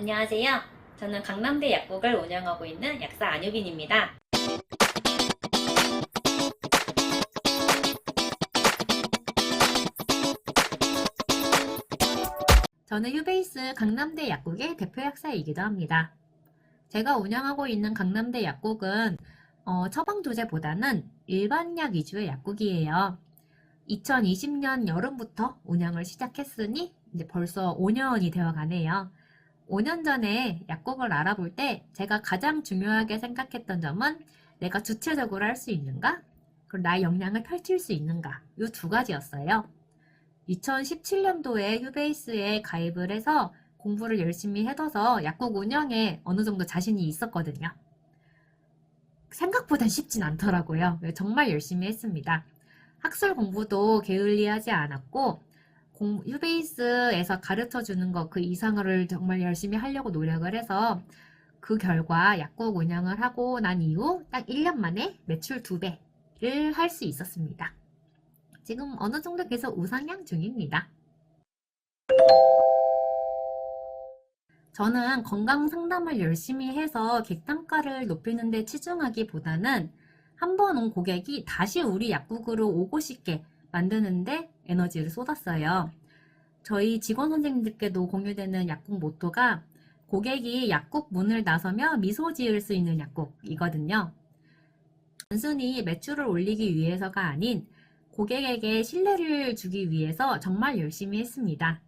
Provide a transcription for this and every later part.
안녕하세요. 저는 강남대 약국을 운영하고 있는 약사 안유빈입니다. 저는 휴베이스 강남대 약국의 대표 약사이기도 합니다. 제가 운영하고 있는 강남대 약국은 어, 처방조제보다는 일반약 위주의 약국이에요. 2020년 여름부터 운영을 시작했으니 이제 벌써 5년이 되어 가네요. 5년 전에 약국을 알아볼 때 제가 가장 중요하게 생각했던 점은 내가 주체적으로 할 수 있는가? 그리고 나의 역량을 펼칠 수 있는가? 이 두 가지였어요. 2017년도에 휴베이스에 가입을 해서 공부를 열심히 해둬서 약국 운영에 어느 정도 자신이 있었거든요. 생각보다 쉽진 않더라고요. 정말 열심히 했습니다. 학술 공부도 게을리하지 않았고 공- 휴베이스에서 가르쳐 주는 것 그 이상을 정말 열심히 하려고 노력을 해서 그 결과 약국 운영을 하고 난 이후 딱 1년 만에 매출 2배를 할 수 있었습니다. 지금 어느 정도 계속 우상향 중입니다. 저는 건강 상담을 열심히 해서 객단가를 높이는 데 치중하기보다는 한 번 온 고객이 다시 우리 약국으로 오고 싶게 만드는데 에너지를 쏟았어요. 저희 직원 선생님들께도 공유되는 약국 모토가 고객이 약국 문을 나서며 미소 지을 수 있는 약국이거든요. 단순히 매출을 올리기 위해서가 아닌 고객에게 신뢰를 주기 위해서 정말 열심히 했습니다.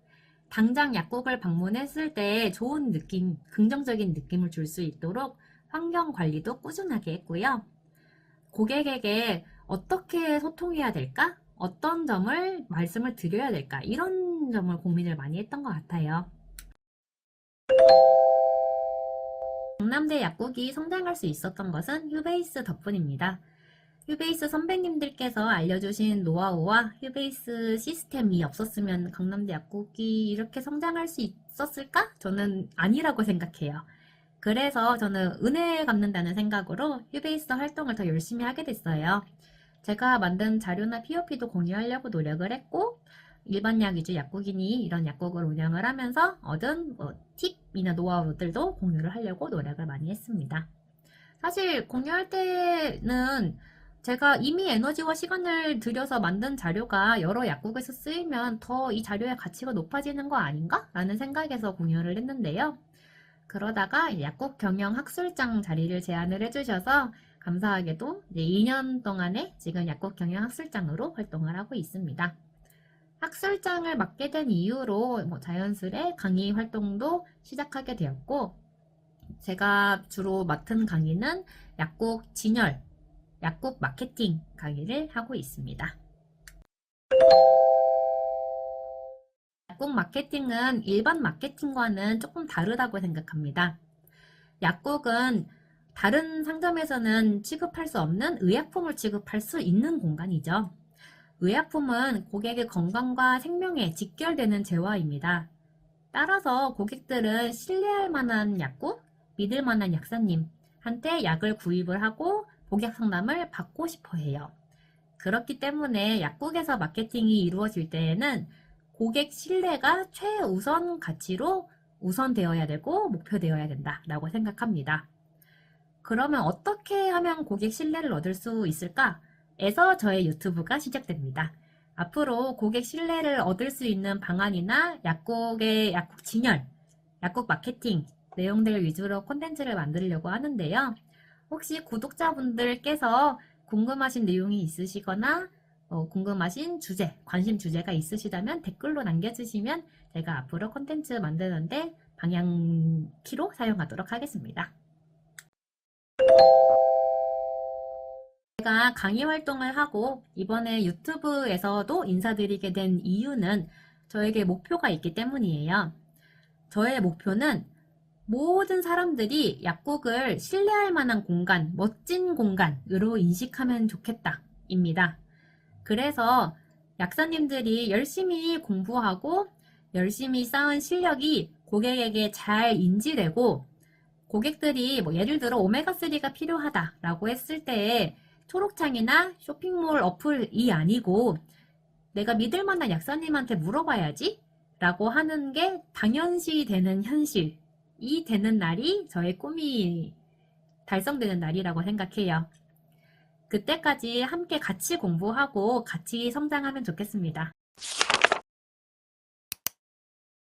당장 약국을 방문했을 때 좋은 느낌, 긍정적인 느낌을 줄 수 있도록 환경 관리도 꾸준하게 했고요. 고객에게 어떻게 소통해야 될까? 어떤 점을 말씀을 드려야 될까? 이런 점을 고민을 많이 했던 것 같아요. 강남대 약국이 성장할 수 있었던 것은 휴베이스 덕분입니다. 휴베이스 선배님들께서 알려주신 노하우와 휴베이스 시스템이 없었으면 강남대 약국이 이렇게 성장할 수 있었을까? 저는 아니라고 생각해요. 그래서 저는 은혜 갚는다는 생각으로 휴베이스 활동을 더 열심히 하게 됐어요. 제가 만든 자료나 POP도 공유하려고 노력을 했고, 일반 약 위주 약국이니 이런 약국을 운영을 하면서 얻은 뭐 팁이나 노하우들도 공유를 하려고 노력을 많이 했습니다. 사실 공유할 때는 제가 이미 에너지와 시간을 들여서 만든 자료가 여러 약국에서 쓰이면 더 이 자료의 가치가 높아지는 거 아닌가? 라는 생각에서 공유를 했는데요. 그러다가 약국 경영 학술장 자리를 제안을 해주셔서 감사하게도 이제 2년 동안에 지금 약국 경영 학술장으로 활동을 하고 있습니다. 학술장을 맡게 된 이후로 뭐 자연스레 강의 활동도 시작하게 되었고, 제가 주로 맡은 강의는 약국 진열, 약국 마케팅 강의를 하고 있습니다. 약국 마케팅은 일반 마케팅과는 조금 다르다고 생각합니다. 약국은 다른 상점에서는 취급할 수 없는 의약품을 취급할 수 있는 공간이죠. 의약품은 고객의 건강과 생명에 직결되는 재화입니다. 따라서 고객들은 신뢰할 만한 약국, 믿을 만한 약사님한테 약을 구입을 하고 고객 상담을 받고 싶어 해요. 그렇기 때문에 약국에서 마케팅이 이루어질 때에는 고객 신뢰가 최우선 가치로 우선되어야 되고 목표되어야 된다라고 생각합니다. 그러면 어떻게 하면 고객 신뢰를 얻을 수 있을까? 에서 저의 유튜브가 시작됩니다. 앞으로 고객 신뢰를 얻을 수 있는 방안이나 약국의 약국 진열, 약국 마케팅 내용들 위주로 콘텐츠를 만들려고 하는데요. 혹시 구독자분들께서 궁금하신 내용이 있으시거나 어, 궁금하신 주제, 관심 주제가 있으시다면 댓글로 남겨주시면 제가 앞으로 콘텐츠 만드는데 방향키로 사용하도록 하겠습니다. 제가 강의 활동을 하고 이번에 유튜브에서도 인사드리게 된 이유는 저에게 목표가 있기 때문이에요. 저의 목표는 모든 사람들이 약국을 신뢰할 만한 공간, 멋진 공간으로 인식하면 좋겠다. 입니다. 그래서 약사님들이 열심히 공부하고 열심히 쌓은 실력이 고객에게 잘 인지되고 고객들이 뭐 예를 들어 오메가3가 필요하다라고 했을 때 초록창이나 쇼핑몰 어플이 아니고 내가 믿을 만한 약사님한테 물어봐야지 라고 하는 게 당연시 되는 현실 되는 날이 저의 꿈이 달성되는 날이라고 생각해요. 그때까지 함께 같이 공부하고 같이 성장하면 좋겠습니다.